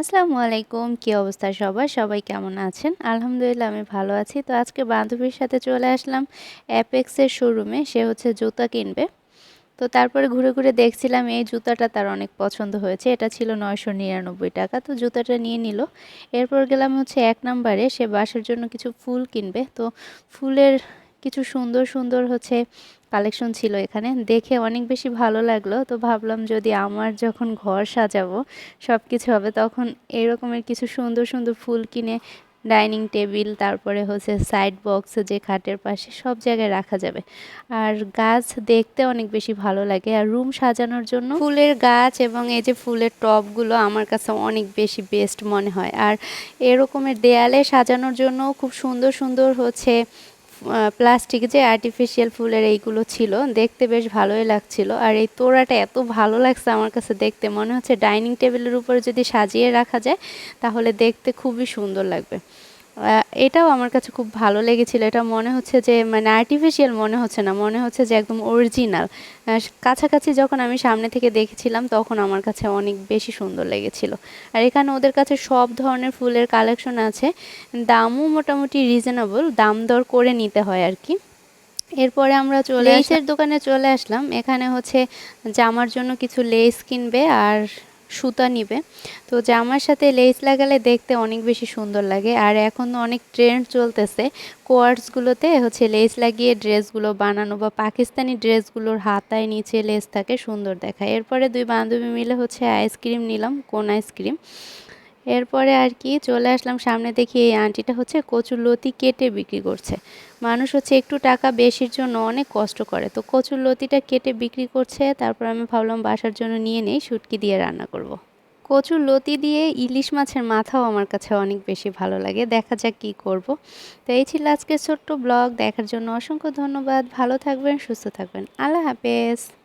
আসসালামু আলাইকুম। কী অবস্থা সবার? সবাই কেমন আছেন? আলহামদুলিল্লাহ, আমি ভালো আছি। তো আজকে বান্ধবীর সাথে চলে আসলাম অ্যাপেক্সের শোরুমে। সে হচ্ছে জুতা কিনবে। তো তারপরে ঘুরে ঘুরে দেখছিলাম এই জুতাটা তার অনেক পছন্দ হয়েছে। এটা ছিল নয়শো নিরানব্বই টাকা। তো জুতাটা নিয়ে নিল। এরপর গেলাম হচ্ছে এক নম্বরে। সে বাসার জন্য কিছু ফুল কিনবে। তো ফুলের কিছু সুন্দর সুন্দর হচ্ছে কালেকশন ছিল এখানে। দেখে অনেক বেশি ভালো লাগল। তো ভাবলাম যদি আমার যখন ঘর সাজাবো সব কিছু হবে, তখন এরকমের কিছু সুন্দর সুন্দর ফুল কিনে ডাইনিং টেবিল তারপরে হচ্ছে সাইড বক্স যে খাটের পাশে সব জায়গায় রাখা যাবে। আর গাছ দেখতে অনেক বেশি ভালো লাগে। আর রুম সাজানোর জন্য ফুলের গাছ এবং এই যে ফুলের টবগুলো আমার কাছে অনেক বেশি বেস্ট মনে হয়। আর এরকমের দেয়ালে সাজানোর জন্য খুব সুন্দর সুন্দর হচ্ছে প্লাস্টিক যে আর্টিফিশিয়াল ফুলের এইগুলো ছিল, দেখতে বেশ ভালোই লাগছিল। আর এই তোড়াটা এত ভালো লাগছে আমার কাছে দেখতে। মনে হচ্ছে ডাইনিং টেবিলের উপরে যদি সাজিয়ে রাখা যায়, তাহলে দেখতে খুবই সুন্দর লাগবে। এটাও আমার কাছে খুব ভালো লেগেছিল। এটা মনে হচ্ছে যে মানে আর্টিফিশিয়াল মনে হচ্ছে না মনে হচ্ছে যে একদম অরিজিনাল কাছাকাছি যখন আমি সামনে থেকে দেখেছিলাম তখন আমার কাছে অনেক বেশি সুন্দর লেগেছিল। আর এখানে ওদের কাছে সব ধরনের ফুলের কালেকশন আছে। দামও মোটামুটি রিজনেবল দাম দর করে নিতে হয় আর কি। এরপরে আমরা চলে লেসের দোকানে চলে আসলাম। এখানে হচ্ছে জামার জন্য কিছু লেস কিনবে আর সুতা নিবে। তো জামার সাথে লেস লাগালে দেখতে অনেক বেশি সুন্দর লাগে। আর এখন অনেক ট্রেন্ড চলতেছে কোয়ার্টসগুলোতে হচ্ছে লেস লাগিয়ে ড্রেসগুলো বানানো বা পাকিস্তানি ড্রেসগুলোর হাতায় নিচে লেস থাকে, সুন্দর দেখায়। এরপরে দুই বান্ধবী মিলে হচ্ছে আইসক্রিম নিলাম কোন আইসক্রিম এরপরে আর কি চলে আসলাম সামনে দেখি এই আন্টিটা হচ্ছে কচুর লতি কেটে বিক্রি করছে। মানুষ হচ্ছে একটু টাকা বেশির জন্য অনেক কষ্ট করে। তো কচুর লতিটা কেটে বিক্রি করছে, তারপর আমি ভাবলাম বাসার জন্য নিয়ে নেই, শুটকি দিয়ে রান্না করব। কচুর লতি দিয়ে ইলিশ মাছের মাথাও আমার কাছে অনেক বেশি ভালো লাগে। দেখা যাক কী করব। তো এই ছিল আজকের ছোট্ট ব্লগ। দেখার জন্য অসংখ্য ধন্যবাদ। ভালো থাকবেন, সুস্থ থাকবেন। আল্লাহ হাফেজ।